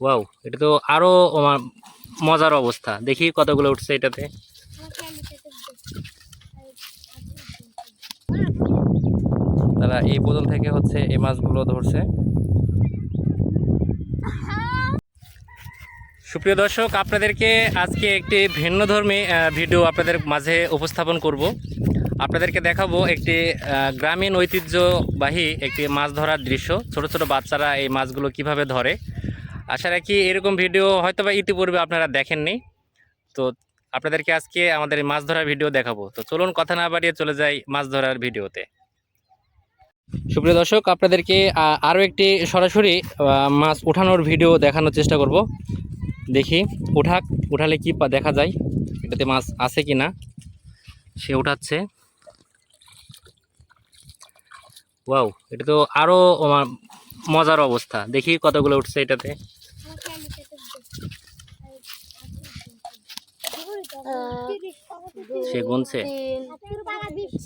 Wow এটা তো আরও মজার অবস্থা। দেখি কতগুলো উঠছে এটাতে। তারা এই বোতল থেকে হচ্ছে এই মাছগুলো ধরছে। সুপ্রিয় দর্শক, আপনাদেরকে আজকে একটি ভিন্ন ধর্মী ভিডিও আপনাদের মাঝে উপস্থাপন করব। আপনাদেরকে দেখাবো একটি গ্রামীণ ঐতিহ্যবাহী একটি মাছ ধরার দৃশ্য। ছোট ছোট বাচ্চারা এই মাছগুলো কীভাবে ধরে। আশা রাখি এরকম ভিডিও হয়তো বা ইতিপূর্বে আপনারা দেখেননি। তো আপনাদেরকে আজকে আমাদের মাছ ধরার ভিডিও দেখাবো। তো চলুন কথা না বাড়িয়ে চলে যাই মাছ ধরার ভিডিওতে সুপ্রিয় দর্শক, আপনাদেরকে আরও একটি সরাসরি মাছ উঠানোর ভিডিও দেখানোর চেষ্টা করব। দেখি, উঠাক, উঠালে কি দেখা যায়? এটাতে মাছ আছে কি না সে উঠাচ্ছে। ওয়াও, এটা তো আরও মজার অবস্থা। দেখি কতগুলো উঠছে এটাতে। সে গুনছে।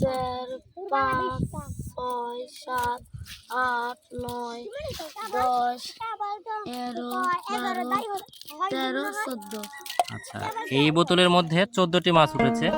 চার পাঁচ ছয় সাত আট নয় দশ এগারো বারো তেরো চোদ্দ আচ্ছা এই বোতলের মধ্যে চোদ্দটি মাছ উঠেছে।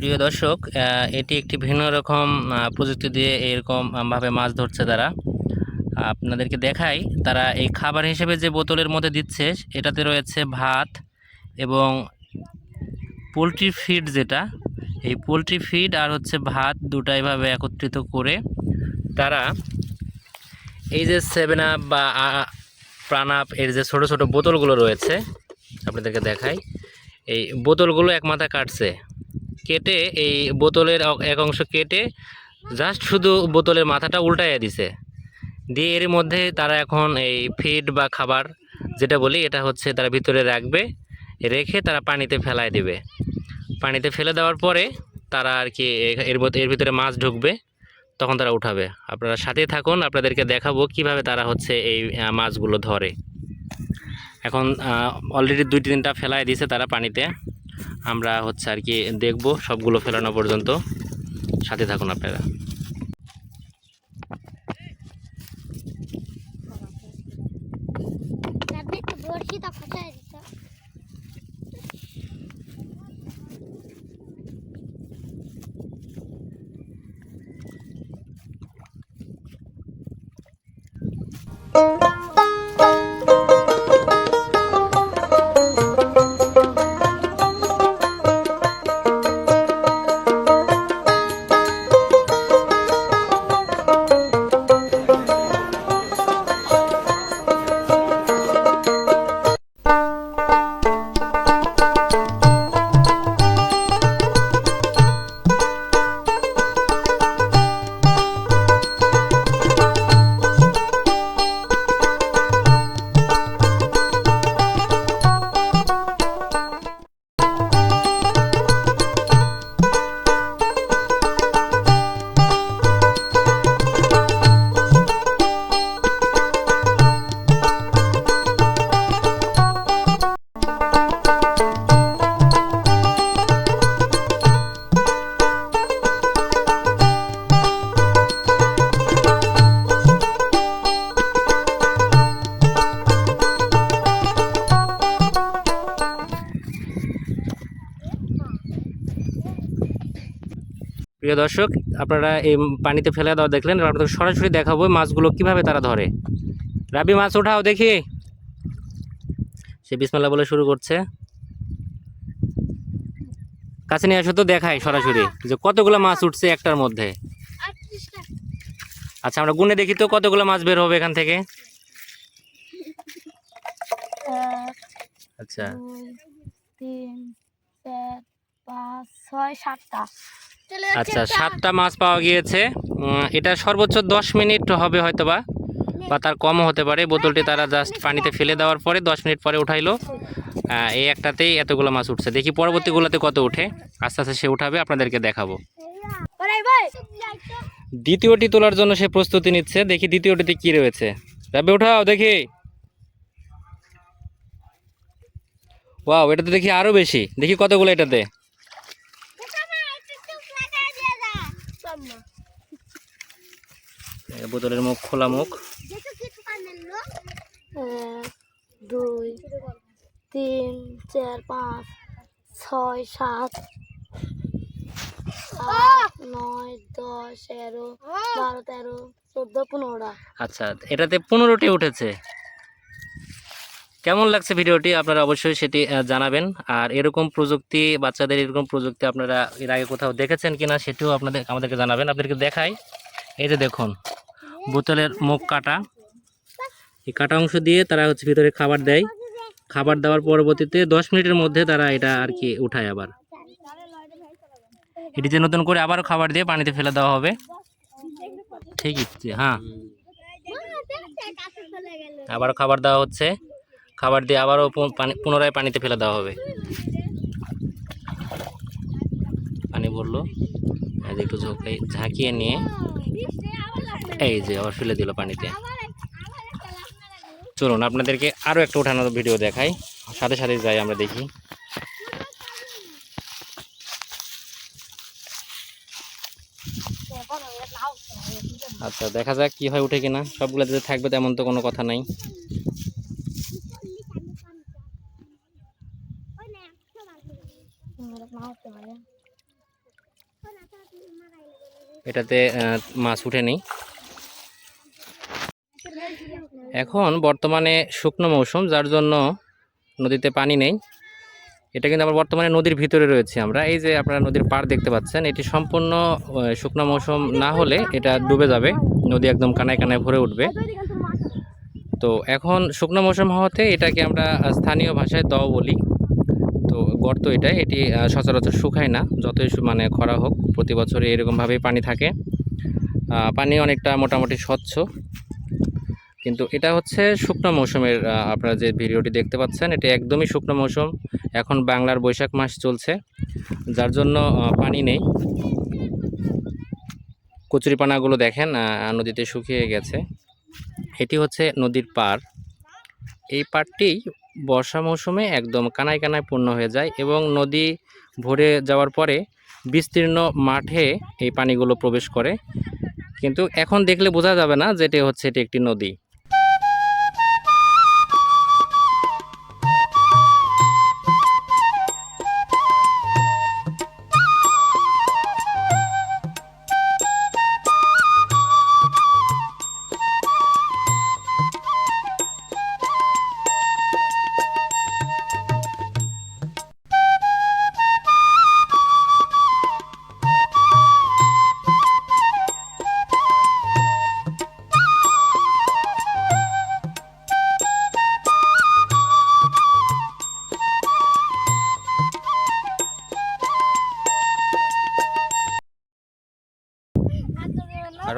প্রিয় দর্শক এটি একটি ভিন্ন রকম প্রযুক্তি দিয়ে এরকম আহ, ভাবে মাছ ধরছে তারা। আপনাদেরকে দেখাই তারা এই খাবার হিসেবে যে বোতলের মধ্যে দিচ্ছে এটাতে রয়েছে ভাত এবং পোলট্রি ফিড যেটা এই পোলট্রি ফিড আর হচ্ছে ভাত দুটাই ভাবে একত্রিত করে তারা এই যে সেভেন আপ বা প্রাণ আপ এর যে ছোট ছোট বোতলগুলো রয়েছে আপনাদেরকে দেখাই। এই বোতলগুলো এক মাথা কাটছে। কেটে এই বোতলের এক অংশ কেটে জাস্ট শুধু বোতলের মাথাটা উল্টাইয়া দিছে। দিয়ে এর মধ্যে তারা এখন এই ফিড বা খাবার যেটা বলি, এটা হচ্ছে তারা ভিতরে রাখবে, রেখে তারা পানিতে ফেলায় দেবে। পানিতে ফেলে দেওয়ার পরে তারা আর কি এর এর ভিতরে মাছ ঢুকবে, তখন তারা উঠাবে। আপনারা সাথে থাকুন, আপনাদেরকে দেখাবো কীভাবে তারা হচ্ছে এই মাছগুলো ধরে। এখন অলরেডি দুই তিনটা ফেলায় দিয়েছে তারা পানিতে। আমরা হচ্ছে আর কি দেখব সবগুলো ফেলানো পর্যন্ত। সাথে থাকুন আপনারা। প্রিয় দর্শক, আপনারা এই পানিতে ফেলে দেওয়া দেখলেন আপনাদের সরাসরি দেখাবো মাছগুলো কীভাবে তারা ধরে। রাবি মাছ ওঠাও দেখি। সে বিসমাল্লা বলে শুরু করছে। কাছে নিয়ে আসো তো দেখাই সরাসরি, যে কতগুলো মাছ উঠছে একটার মধ্যে। আচ্ছা আমরা গুনে দেখি তো কতগুলো মাছ বের হবে এখান থেকে। আচ্ছা। তিন, চার, পাঁচ, ছয়, সাতটা। আচ্ছা সাতটা মাছ পাওয়া গিয়েছে। এটা সর্বোচ্চ দশ মিনিট হবে হয়তোবা বা তার কমও হতে পারে। বোতলটি তারা জাস্ট পানিতে ফেলে দেওয়ার পরে দশ মিনিট পরে উঠাইলো। এই একটাতেই এতগুলো মাছ উঠছে। দেখি পরবর্তীগুলোতে কত উঠে। আস্তে আস্তে সে উঠাবে আপনাদেরকে দেখাবো। দ্বিতীয়টি তোলার জন্য সে প্রস্তুতি নিচ্ছে। দেখি দ্বিতীয়টিতে কি রয়েছে। যাবে উঠাও দেখি। ওয়াও এটাতে দেখি আরও বেশি। দেখি কতগুলো এটাতে। বোতলের মুখ খোলা মুখ। এক দুই তিন চার পাঁচ ছয় সাত নয় দশ এগারো বারো তেরো চোদ্দ পনেরোটা আচ্ছা এটাতে পনেরোটি উঠেছে। কেমন লাগছে ভিডিওটি আপনারা অবশ্যই সেটি জানাবেন। আর এরকম প্রযুক্তি, বাচ্চাদের এরকম প্রযুক্তি আপনারা এর আগে কোথাও দেখেছেন কিনা সেটিও আপনাদের, আমাদেরকে জানাবেন। আপনাদেরকে দেখাই। এই যে দেখুন, বোতলের মুখ কাটা। এই কাটা অংশ দিয়ে তারা হচ্ছে ভিতরে খাবার দেয়। খাবার দেওয়ার পরবর্তীতে দশ মিনিটের মধ্যে তারা এটা আর কি উঠায় আবার। এটি যে নতুন করে আবারও খাবার দিয়ে পানিতে ফেলে দেওয়া হবে। ঠিকই হ্যাঁ। আবারও খাবার দেওয়া হচ্ছে। খাবার দিয়ে আবারও পুনরায় পানিতে ফেলে দেওয়া হবে। পানি এই একটু ঝোঁকাই ঝাঁকিয়ে নিয়ে এই যে আবার ফেলে দিল পানিতে। চলুন, আপনাদেরকে আরও একটা উঠানোর ভিডিও দেখাই। সাথে সাথে যাই আমরা দেখি। আচ্ছা দেখা যাক কি হয় উঠে কিনা। সবগুলোতে যে থাকবে তেমন তো কোনো কথা নাই। এটাতে মাছ উঠেনি এখন বর্তমানে শুকনো মৌসুম, যার জন্য নদীতে পানি নেই। এটা কিন্তু আমরা বর্তমানে নদীর ভিতরে রয়েছে আমরা। এই যে আপনারা নদীর পাড় দেখতে পাচ্ছেন, এটি সম্পূর্ণ শুকনো মৌসুম না হলে এটা ডুবে যাবে। নদী একদম কানায় কানায় ভরে উঠবে। তো এখন শুকনো মৌসুম হওয়াতে এটাকে আমরা স্থানীয় ভাষায় দ বলি। তো গর্ত এটা এটি সচরাচর শুকায় না, যতই মানে খরা হোক, প্রতি বছরে এরকমভাবেই পানি থাকে। পানি অনেকটা মোটামুটি স্বচ্ছ। কিন্তু এটা হচ্ছে শুকনো মৌসুমের আপনারা যে ভিডিওটি দেখতে পাচ্ছেন, এটা একদমই শুকনো মৌসুম। এখন বাংলার বৈশাখ মাস চলছে, যার জন্য পানি নেই। কচুরিপানাগুলো দেখেন নদীতে শুকিয়ে গেছে। এটি হচ্ছে নদীর পাড়। এই পাড়টি বর্ষা মৌসুমে একদম কানায় কানায় পূর্ণ হয়ে যায় এবং নদী ভরে যাওয়ার পরে বিস্তীর্ণ মাঠে এই পানিগুলো প্রবেশ করে। কিন্তু এখন দেখলে বোঝা যাবে না যে এটি হচ্ছে, এটি একটি নদী।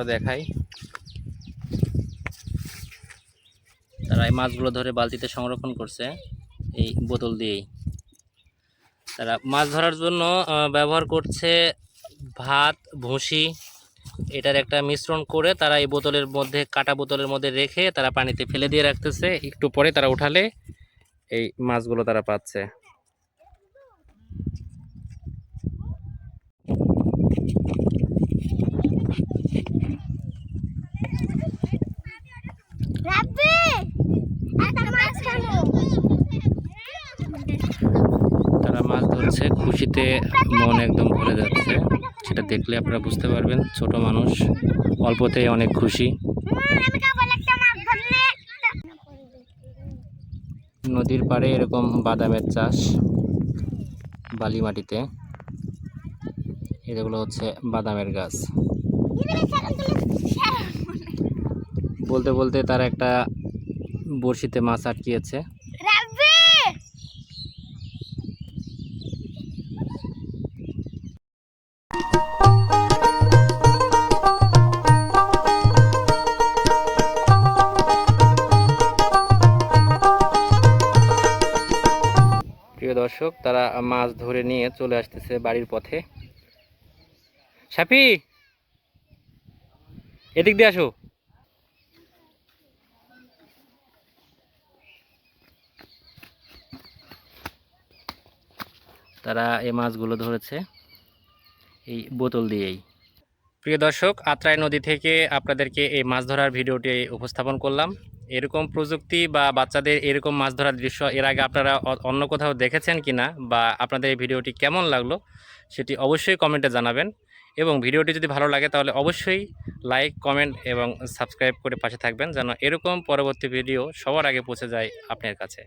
আরও দেখাই। তারা এই মাছগুলো ধরে বালতিতে সংরক্ষণ করছে, এই বোতল দিয়েই। তারা মাছ ধরার জন্য ব্যবহার করছে ভাত, ভুসি, এটার একটা মিশ্রণ করে তারা এই বোতলের মধ্যে, কাটা বোতলের মধ্যে রেখে তারা পানিতে ফেলে দিয়ে রাখতেছে। একটু পরে তারা উঠালে এই মাছগুলো তারা পাচ্ছে রাব্বি একটা মাছ খাব তারা ধরছে খুশিতে মন একদম ভরে যাচ্ছে। সেটা দেখলে আপনারা বুঝতে পারবেন, ছোট মানুষ, অল্পতেই অনেক খুশি। নদীর পাড়ে এরকম বাদামের চাষ বালি মাটিতে এগুলো হচ্ছে বাদামের গাছ। বলতে বলতে তার একটা বড়শিতে মাছ আটকিয়েছে। দর্শক তারা মাছ ধরে নিয়ে চলে আসতেছে বাড়ির পথে। সাপি! এদিক দিয়ে আসো। তারা এই মাছগুলো ধরেছে এই বোতল দিয়েই। প্রিয় দর্শক, আত্রাই নদী থেকে আপনাদেরকে এই মাছ ধরার ভিডিওটি উপস্থাপন করলাম। এরকম প্রযুক্তি বা বাচ্চাদের এরকম মাছ ধরার দৃশ্য এর আগে আপনারা অন্য কোথাও দেখেছেন কি না বা আপনাদের এই ভিডিওটি কেমন লাগল সেটি অবশ্যই কমেন্টে জানাবেন। এবং ভিডিওটি যদি ভালো লাগে তাহলে অবশ্যই লাইক, কমেন্ট এবং সাবস্ক্রাইব করে পাশে থাকবেন যেন এরকম পরবর্তী ভিডিও সবার আগে পৌঁছে যায় আপনার কাছে।